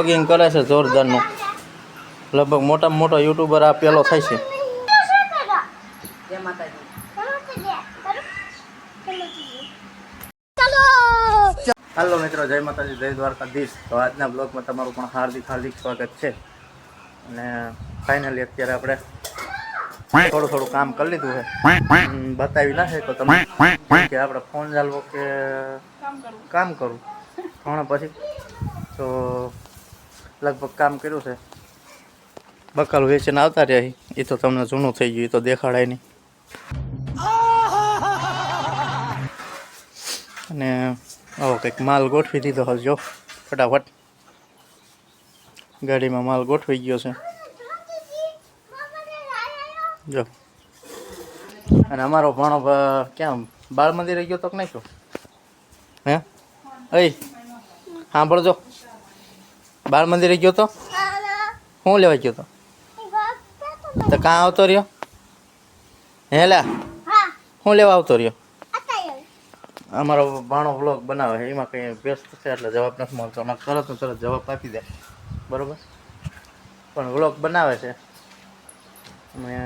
Vlogging કરે છે જોરદારનું. લગભગ મોટામાં મોટો યુટ્યુબર આ પેલો થાય છે. હાલો મિત્રો જય માતાજી જય દ્વારકાધીશ. તો આજના બ્લોગમાં તમારું પણ હાર્દિક હાર્દિક સ્વાગત છે. અને ફાઇનલી અત્યારે આપણે થોડું થોડું કામ કરી લીધું છે. બતાવી ના શકો તમે. કે આપણે ફોન ચાલવો કે કામ કરું પણ પછી તો લગભગ કામ કર્યું છે. બકાલ વેચીને આવતા રહ્યા એ તો તમને જૂનું થઈ ગયું એ તો દેખાડાય નહીં. અને આવો કંઈક માલ ગોઠવી દીધો હવે જો, ફટાફટ. ગાડીમાં માલ ગોઠવી ગયો છે. જો. અને અમારો ભાણો ક્યાં બાળ મંદિરે ગયો તો કે તો હે? અય, સાંભળજો. બાળ મંદિરે ગયો તો? શું લેવા ગયો તો? તો કાં આવતો રહ્યો? હેલા શું લેવા આવતો રહ્યો? અમારો ભાણો વ્લોગ બનાવે એમાં કંઈ વ્યસ્ત છે એટલે જવાબ નથી મળતો. અમારે તરત તરત જવાબ આપી દે. બરોબર? પણ વ્લોગ બનાવે છે. અને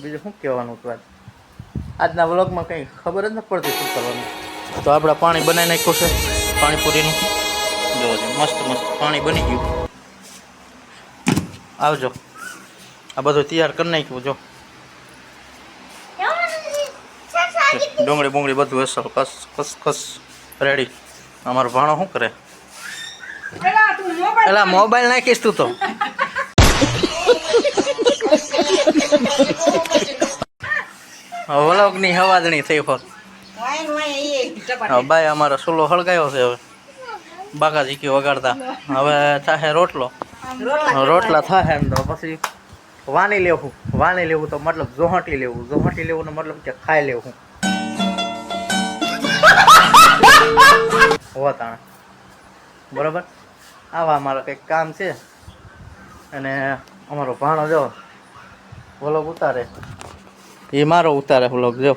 બીજું શું કહેવાનું હતું આજ? આજના વ્લોગમાં કંઈ ખબર જ નથી પડતી શું કરવાનું. તો આપણે પાણી બનાવી નાખ્યું છે, પાણીપુરીનું. જોવો છે મસ્ત મસ્ત પાણી બની ગયું. આવજો. આ બધું તૈયાર કરી નાખ્યું જો. ડુંગળી બુંગળી બધું અસલ કસ કસ કસ રેડી અમારો ભાણો શું કરે? પેલા મોબાઈલ નાખીશ તું તો. વ્લોગની હવાજણી થઈ હોત. બાય અમારો સુલો હળગાયો છે હવે. બાકાજી ઝીકી વગાડતા. હવે થશે રોટલો. રોટલા. થશે એમ ને તો પછી વાની લેવું. વાની લેવું તો મતલબ જોહટી લેવું. જોહટી લેવું નો મતલબ કે ખાઈ લેવું. વતાણ બરોબર? આવા અમારા કંઈક કામ છે. અને અમારો ભાણો જો વ્લોગ ઉતારે. એ મારો ઉતારે વ્લોગ જો.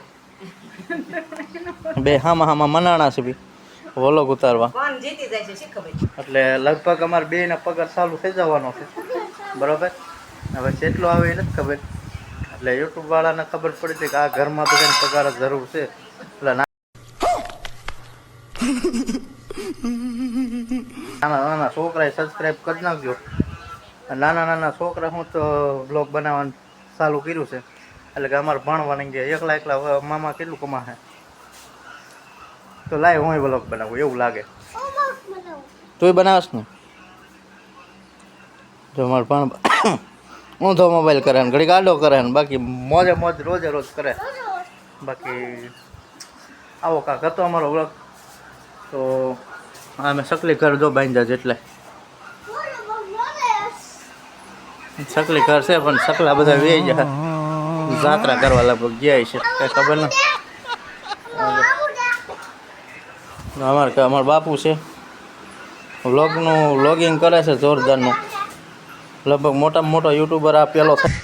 બે હામાં હામાં મનાણા છે બી. વ્લોગ ઉતારવા. એટલે લગભગ અમારે બેયના પગાર ચાલુ થઈ જવાનો છે. બરોબર? હવે કેટલો આવે એ નથી ખબર. એટલે યુટ્યુબ વાળાને ખબર પડી છે કે આ ઘરમાં બધાને પગાર જરૂર છે. એટલે નાના નાના છોકરાએ સબસ્ક્રાઈબ કરી નાખજો. નાના નાના છોકરા હું તો બ્લોગ બનાવવાનું ચાલુ કર્યું છે. એટલે કે અમારે ભણવાની ગયા. એકલા એકલા મામા કેટલું કમાશે? તો લાય, હું વ્લોગ બનાવું, એવું લાગે. તું બનાવસ ને? જો મારે પણ ઊંધો મોબાઈલ કરે ને ઘડી ગાડો કરે ને, બાકી મોજે મોજ રોજે રોજ કરે. બાકી આવો કાંક હતો અમારો વ્લોગ તો અમે સકલી ઘર જો બાંધ્યા છે એટલે સકલી ઘર છે, પણ સકલા બધા વેઈ જાય જાત્રા કરવા લગભગ ગયા છે, કઈ ખબર નથી અમારા અમારા બાપુ છે. વ્લોગનું વ્લોગિંગ કરે છે જોરદારનું. લગભગ મોટામાં મોટો યુટ્યુબર આ પેલો થાય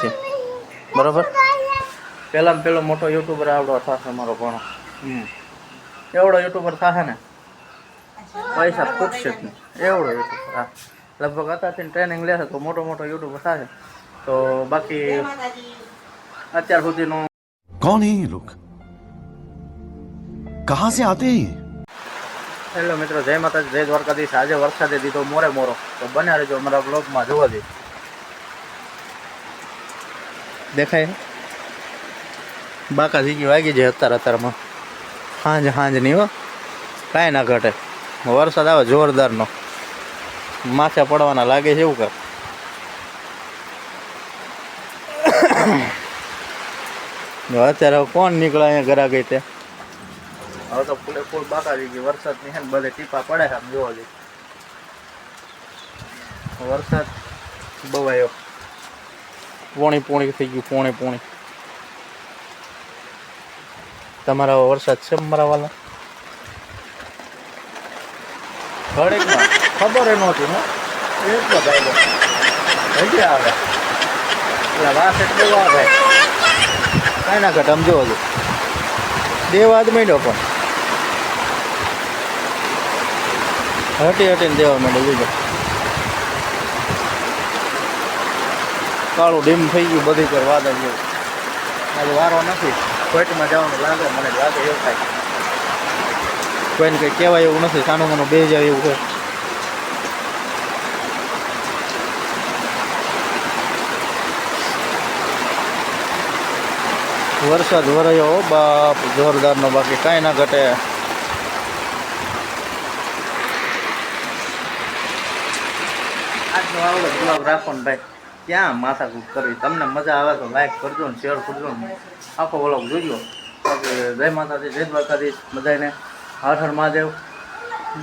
છે. બરાબર? પહેલાં પેલો મોટો યુટ્યુબર આવડો થશે મારો ભણો એવડો યુટ્યુબર થશે ને? પૈસા ખૂટશે એવડો યુટ્યુબર, હા. લગભગ અત્યારથી ટ્રેનિંગ લેશે તો મોટો મોટો યુટ્યુબર થશે તો બાકી અત્યાર સુધીનું કોણ હે कहां से आते हैं ये હેલો મિત્રો જય માતાજી જય દ્વારકાધીશ આજે વરસાદે દીધો મોરે મોરો તો બન્યા રહેજો અમારા બ્લોગમાં જોવા દે દેખાય બાકા જીગી વાગી જાય અત્યારે અત્યારમાં સાંજ સાંજ નહીં હો કાંઈ ના ઘટે વરસાદ આવે જોરદારનો માથે પડવાના લાગે છે એવું કર જો અત્યારે હવે કોણ નીકળે અહીંયા ઘરા ગઈ તે હવે તો ફૂલે ફૂલ બાકા થઈ ગઈ. વરસાદની છે ને બધે ટીપા પડે છે આમ જોવા જઈએ. વરસાદ બહુ આવ્યો પોણી પોણી થઈ ગયું પોણી પોણી. તમારા વરસાદ છે મારા વાલા? ઘડીકમાં. ખબર એ નહોતી ને એટલો ભાઈ હજી આવે. એટલે વાસ એટલો આવે. કાંઈ ના ઘટ આમ જોવા દેવાદ માંડ્યો પણ. હટી હટીને દેવા માંડે, જોજો. કાળું ડીમ થઈ ગયું, બધી પર વાદળ જેવું આજે વારો નથી કોઈટમાં જવાનું લાગે, મને લાગે એવું થાય. કોઈને કંઈ કહેવાય એવું નથી સાનું મનું બે જાય એવું છે વરસાદ વરાયો બાપ, જોરદારનો બાકી કાંઈ ના ઘટે. આજનો આવડો બ્લોગ રાખો ને ભાઈ. ક્યાં માથાકૂટ કરવી? તમને મજા આવે તો લાઈક કરજો ને શેર કરજો ને. આખો બ્લોગ જોજો. બાકી જય માતાજી, જય દ્વારકાધીશ. બધાને હર મહાદેવ.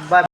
બાય